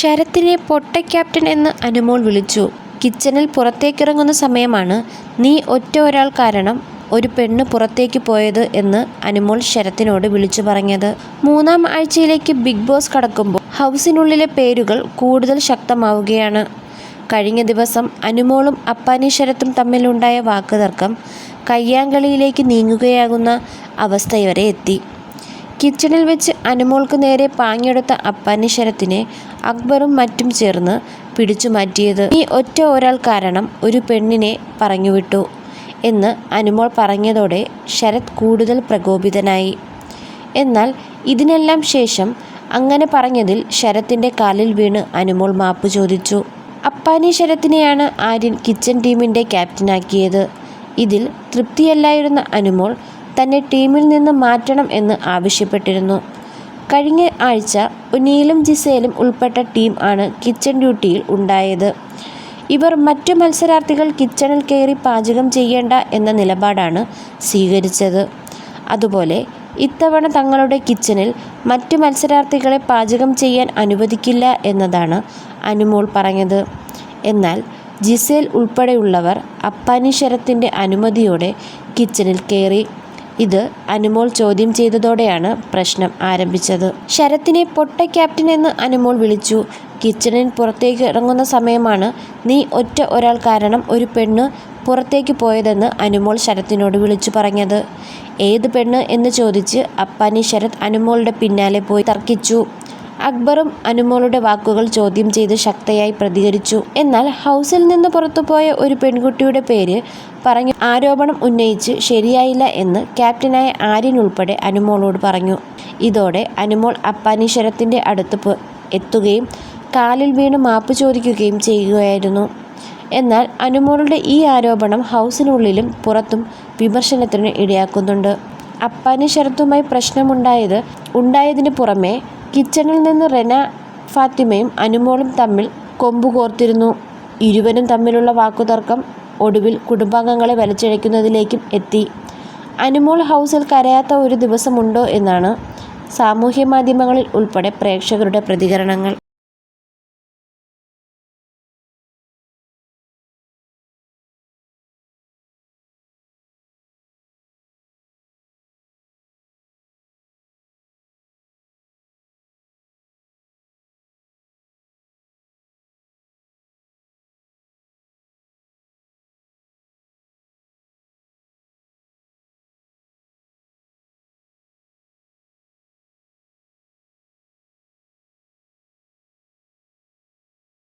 ശരത്തിനെ പൊട്ട ക്യാപ്റ്റൻ എന്ന് അനുമോൾ വിളിച്ചു. കിച്ചണിൽ പുറത്തേക്കിറങ്ങുന്ന സമയമാണ് നീ ഒറ്റ ഒരാൾ കാരണം ഒരു പെണ്ണ് പുറത്തേക്ക് പോയത് എന്ന് അനുമോൾ ശരത്തിനോട് വിളിച്ചു പറഞ്ഞത്. മൂന്നാം ആഴ്ചയിലേക്ക് ബിഗ് ബോസ് കടക്കുമ്പോൾ ഹൗസിനുള്ളിലെ പേരുകൾ കൂടുതൽ ശക്തമാവുകയാണ്. കഴിഞ്ഞ ദിവസം അനുമോളും അപ്പാനി ശരത്തും തമ്മിലുണ്ടായ വാക്കുതർക്കം കയ്യാങ്കളിയിലേക്ക് നീങ്ങുകയാകുന്ന അവസ്ഥ വരെ എത്തി. കിച്ചണിൽ വെച്ച് അനുമോൾക്ക് നേരെ പാഞ്ഞെടുത്ത അപ്പാനി ശരത്തിനെ അക്ബറും മറ്റും ചേർന്ന് പിടിച്ചു മാറ്റിയത്. ഈ ഒറ്റ ഒരാൾ കാരണം ഒരു പെണ്ണിനെ പറഞ്ഞുവിട്ടു എന്ന് അനുമോൾ പറഞ്ഞതോടെ ശരത് കൂടുതൽ പ്രകോപിതനായി. എന്നാൽ ഇതിനെല്ലാം ശേഷം അങ്ങനെ പറഞ്ഞതിൽ ശരത്തിന്റെ കാലിൽ വീണ് അനുമോൾ മാപ്പ് ചോദിച്ചു. അപ്പാനി ശരത്തിനെയാണ് ആര്യൻ കിച്ചൺ ടീമിന്റെ ക്യാപ്റ്റനാക്കിയത്. ഇതിൽ തൃപ്തിയല്ലായിരുന്ന അനുമോൾ തന്നെ ടീമിൽ നിന്ന് മാറ്റണം എന്ന് ആവശ്യപ്പെട്ടിരുന്നു. കഴിഞ്ഞ ആഴ്ച ഉനീലും ജിസേലും ഉൾപ്പെട്ട ടീം ആണ് കിച്ചൺ ഡ്യൂട്ടിയിൽ ഉണ്ടായത്. ഇവർ മറ്റു മത്സരാർത്ഥികൾ കിച്ചണിൽ കയറി പാചകം ചെയ്യേണ്ട എന്ന നിലപാടാണ് സ്വീകരിച്ചത്. അതുപോലെ ഇത്തവണ തങ്ങളുടെ കിച്ചണിൽ മറ്റു മത്സരാർത്ഥികളെ പാചകം ചെയ്യാൻ അനുവദിക്കില്ല എന്നതാണ് അനുമോൾ പറഞ്ഞത്. എന്നാൽ ജിസേൽ ഉൾപ്പെടെയുള്ളവർ അപ്പാനി ശരത്തിന്റെ അനുമതിയോടെ കിച്ചണിൽ കയറി. ഇത് അനുമോൾ ചോദ്യം ചെയ്തതോടെയാണ് പ്രശ്നം ആരംഭിച്ചത്. ശരത്തിനെ പൊട്ട ക്യാപ്റ്റൻ എന്ന് അനുമോൾ വിളിച്ചു. കിച്ചണിൽ പുറത്തേക്ക് ഇറങ്ങുന്ന സമയമാണ് നീ ഒറ്റ ഒരാൾ കാരണം ഒരു പെണ്ണ് പുറത്തേക്ക് പോയതെന്ന് അനുമോൾ ശരത്തിനോട് വിളിച്ചു പറഞ്ഞത്. ഏത് പെണ്ണ് എന്ന് ചോദിച്ച് അപ്പാനി ശരത് അനുമോളുടെ പിന്നാലെ പോയി തർക്കിച്ചു. അക്ബറും അനുമോളുടെ വാക്കുകൾ ചോദ്യം ചെയ്ത് ശക്തയായി പ്രതികരിച്ചു. എന്നാൽ ഹൗസിൽ നിന്ന് പുറത്തുപോയ ഒരു പെൺകുട്ടിയുടെ പേര് പറഞ്ഞു ആരോപണം ഉന്നയിച്ച് ശരിയായില്ല എന്ന് ക്യാപ്റ്റനായ ആര്യൻ ഉൾപ്പെടെ അനുമോളോട് പറഞ്ഞു. ഇതോടെ അനുമോൾ അപ്പാനീശ്വരത്തിന്റെ അടുത്ത് എത്തുകയും കാലിൽ വീണ് മാപ്പ് ചോദിക്കുകയും ചെയ്യുകയായിരുന്നു. എന്നാൽ അനുമോളുടെ ഈ ആരോപണം ഹൗസിനുള്ളിലും പുറത്തും വിമർശനത്തിന് ഇടയാക്കുന്നുണ്ട്. അപ്പാനീശ്വരത്തുമായി പ്രശ്നമുണ്ടായത് ഉണ്ടായതിന് പുറമെ കിച്ചണിൽ നിന്ന് റെന ഫാത്തിമയും അനുമോളും തമ്മിൽ കൊമ്പു കോർത്തിരുന്നു. ഇരുവരും തമ്മിലുള്ള വാക്കുതർക്കം ഒടുവിൽ കുടുംബാംഗങ്ങളെ വലിച്ചിഴയ്ക്കുന്നതിലേക്കും എത്തി. അനുമോൾ ഹൗസിൽ കരയാത്ത ഒരു ദിവസമുണ്ടോ എന്നാണ് സാമൂഹ്യ മാധ്യമങ്ങളിൽ ഉൾപ്പെടെ പ്രേക്ഷകരുടെ പ്രതികരണങ്ങൾ.